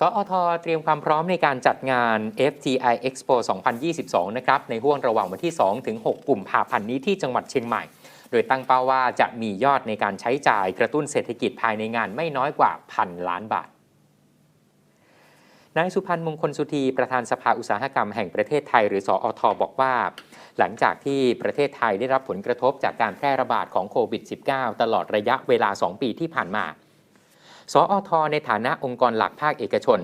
สอทเตรียมความพร้อมในการจัดงาน FTI Expo 2022 นะครับในห่วงระหว่างวันที่ 2 ถึง 6 กลุ่มภาพันธ์นี้ที่จังหวัดเชียงใหม่ โดยตั้งเป้าว่าจะมียอดในการใช้จ่ายกระตุ้นเศรษฐกิจภายในงานไม่น้อยกว่าพันล้านบาทนายสุพันธ์มงคลสุธีประธานสภาอุตสาหกรรมแห่งประเทศไทย หรือสออทบอกว่า หลังจากที่ประเทศไทยได้รับผลกระทบจากการแพร่ระบาดของโควิด -19 ตลอดระยะเวลา 2 ปีที่ผ่านมา สอทในฐานะองค์กรหลักภาคเอกชน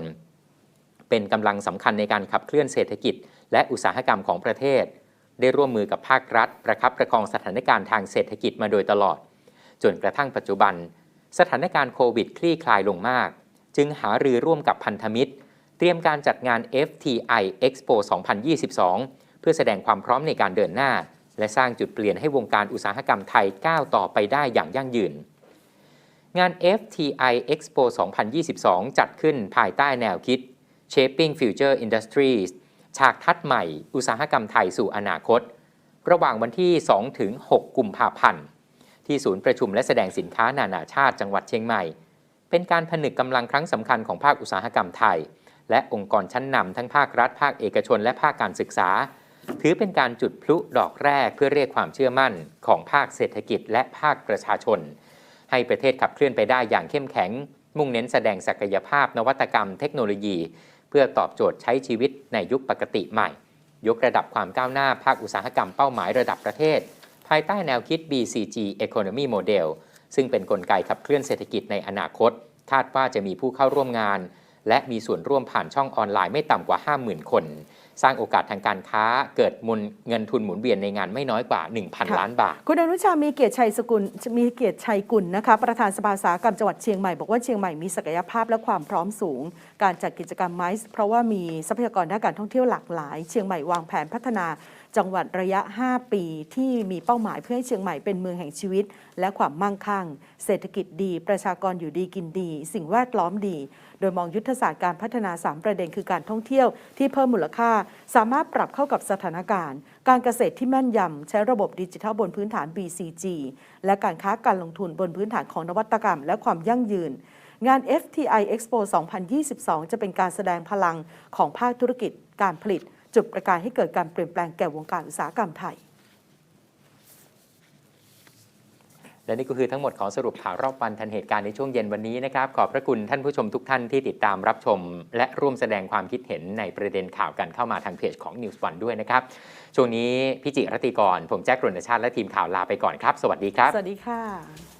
เป็นกำลังสำคัญในการขับเคลื่อนเศรษฐกิจ และอุตสาหกรรมของประเทศ ได้ร่วมมือกับภาครัฐ ประคับประคองสถานการณ์ทางเศรษฐกิจมาโดยตลอด จนกระทั่งปัจจุบัน สถานการณ์โควิดคลี่คลายลงมาก จึงหารือร่วมกับพันธมิตร เตรียมการจัดงาน FTI Expo 2022 เพื่อแสดงความพร้อมในการเดินหน้า และสร้างจุดเปลี่ยนให้วงการอุตสาหกรรมไทยก้าวต่อไปได้อย่างยั่งยืน งาน FTI Expo 2022 จัดขึ้นภายใต้แนวคิด Shaping Future Industries ฉากทัดใหม่ อุตสาหกรรมไทยสู่อนาคต ระหว่างวันที่2ถึง6กุมภาพันธ์ ที่ศูนย์ประชุมและแสดงสินค้านานาชาติจังหวัดเชียงใหม่ เป็นการผนึกกำลังครั้งสำคัญของภาคอุตสาหกรรมไทย และองค์กรชั้นนำทั้งภาครัฐ ภาคเอกชน และภาคการศึกษา ถือเป็นการจุดพลุดอกแรกเพื่อเรียกความเชื่อมั่นของภาคเศรษฐกิจและภาคประชาชน ให้ประเทศขับเคลื่อนไปได้อย่างเข้มแข็ง มุ่งเน้นแสดงศักยภาพนวัตกรรมเทคโนโลยี เพื่อตอบโจทย์ใช้ชีวิตในยุคปกติใหม่ ยกระดับความก้าวหน้าภาคอุตสาหกรรมเป้าหมายระดับประเทศ ภายใต้แนวคิด BCG Economy Model ซึ่งเป็นนกลไกขับเคลื่อนเศรษฐกิจในอนาคต คาดว่าจะมีผู้เข้าร่วมงาน และมีส่วนร่วมผ่านช่องออนไลน์ไม่ต่ำกว่า 50,000 คน สร้างโอกาสทางการค้า เกิดมุนเงินทุนหมุนเวียนในงานไม่น้อยกว่า 1,000ค่ะล้านบาท คุณอนุชา มีเกียรติชัยสกุล มีเกียรติชัยกุลนะคะ ประธานสภาอุตสาหกรรมจังหวัดเชียงใหม่บอกว่าเชียงใหม่มีศักยภาพและความพร้อมสูง การจัดกิจกรรมไมซ์เพราะว่ามีทรัพยากรด้านการท่องเที่ยวหลากหลาย เชียงใหม่วางแผนพัฒนาจังหวัดระยะ 5 ปีที่มีเป้าหมายเพื่อให้เชียงใหม่เป็นเมืองแห่งชีวิต และความมั่งคั่ง เศรษฐกิจดี ประชากรอยู่ดีกินดี สิ่งแวดล้อมดี โดยมองยุทธศาสตร์การพัฒนา 3 ประเด็นคือการท่องเที่ยวที่เพิ่มมูลค่าสามารถปรับเข้ากับสถานการณ์ การเกษตรที่แม่นยำใช้ระบบดิจิทัลบนพื้นฐาน BCG และการค้าการลงทุนบนพื้นฐานของนวัตกรรม และความยั่งยืน งาน FTI Expo 2022 จะเป็นการแสดงพลังของภาคธุรกิจการผลิต จุดประกายให้เกิดการเปลี่ยนแปลงแก่วงการอุตสาหกรรมไทย และนี่ก็คือทั้งหมดของสรุปข่าวรอบวันทันเหตุการณ์ในช่วงเย็นวันนี้นะครับ ขอบพระคุณท่านผู้ชมทุกท่านที่ติดตามรับชม และร่วมแสดงความคิดเห็นในประเด็นข่าวกันเข้ามาทางเพจของ News วันด้วยนะครับ ช่วงนี้พิจิรตติกร ผมแจ็ครณชาติและทีมข่าวลาไปก่อนครับ สวัสดีครับ สวัสดีค่ะ